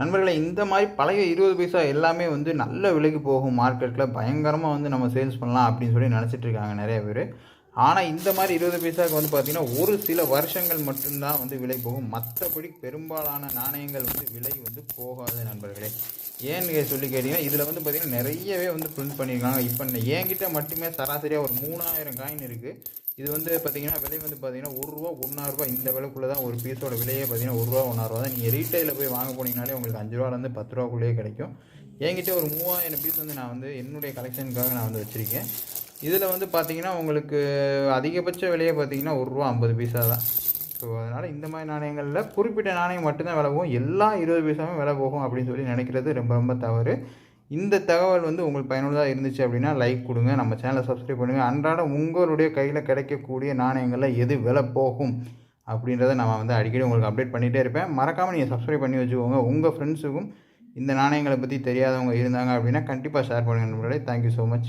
நண்பர்களே இந்த மாதிரி பழைய இருபது பைசா எல்லாமே வந்து நல்ல விலைக்கு போகும் மார்க்கெட்டில் பயங்கரமாக வந்து நம்ம சேல்ஸ் பண்ணலாம் அப்படின்னு சொல்லி நினச்சிட்டு இருக்காங்க நிறைய பேர். ஆனால் இந்த மாதிரி இருபது பைசாவுக்கு வந்து பார்த்திங்கன்னா ஒரு சில வருஷங்கள் மட்டும்தான் வந்து விலை போகும். மற்றபடி பெரும்பாலான நாணயங்கள் வந்து விலை வந்து போகாது நண்பர்களே. ஏன்னு சொல்லி கேட்டிங்கன்னா இதில் வந்து பார்த்திங்கன்னா நிறையவே வந்து பிரிண்ட் பண்ணியிருக்காங்க. இப்போ என்கிட்ட மட்டுமே சராசரியாக ஒரு மூணாயிரம் காயின் இருக்குது இது வந்து பார்த்தீங்கன்னா விலை வந்து பார்த்தீங்கன்னா ஒரு ரூபா ஒன்றாயிரரூபா இந்த விலைக்குள்ளே தான் ஒரு பீஸோட விலையே பார்த்தீங்கன்னா ஒரு ரூபா ஒன்றாயிரரூவா தான். நீங்கள் ரீட்டைலில் போய் வாங்க போனீங்கனாலே உங்களுக்கு அஞ்சு ரூபாலேருந்து பத்து ரூபாக்குள்ளேயே கிடைக்கும். என்கிட்ட ஒரு மூவாயிரம் பீஸ் வந்து நான் வந்து என்னுடைய கலெக்ஷனுக்காக நான் வந்து வச்சுருக்கேன். இதில் வந்து பார்த்தீங்கன்னா உங்களுக்கு அதிகபட்ச விலையை பார்த்தீங்கன்னா ஒரு ரூபா ஐம்பது பீஸாக தான். ஸோ அதனால் இந்த மாதிரி நாணயங்களில் குறிப்பிட்ட நாணயம் மட்டும்தான் விலை போகும். எல்லா இருபது பைசாவும் விலை போகும் அப்படின்னு சொல்லி நினைக்கிறது ரொம்ப ரொம்ப தவறு. இந்த தகவல் வந்து உங்களுக்கு பயனுள்ளதாக இருந்துச்சு அப்படின்னா லைக் கொடுங்க. நம்ம சேனலை சப்ஸ்கிரைப் பண்ணுங்கள் அன்றாடம் உங்களுடைய கையில் கிடைக்கக்கூடிய நாணயங்களில் எது விலை போகும் அப்படின்றத நான் வந்து அடிக்கடி உங்களுக்கு அப்டேட் பண்ணிகிட்டே இருப்பேன். மறக்காமல் நீங்கள் சப்ஸ்கிரைப் பண்ணி வச்சுக்கோங்க. உங்கள் ஃப்ரெண்ட்ஸுக்கும் இந்த நாணயங்களை பற்றி தெரியாதவங்க இருந்தாங்க அப்படின்னா கண்டிப்பாக ஷேர் பண்ணுங்கள் நண்பர்களே. Thank you so much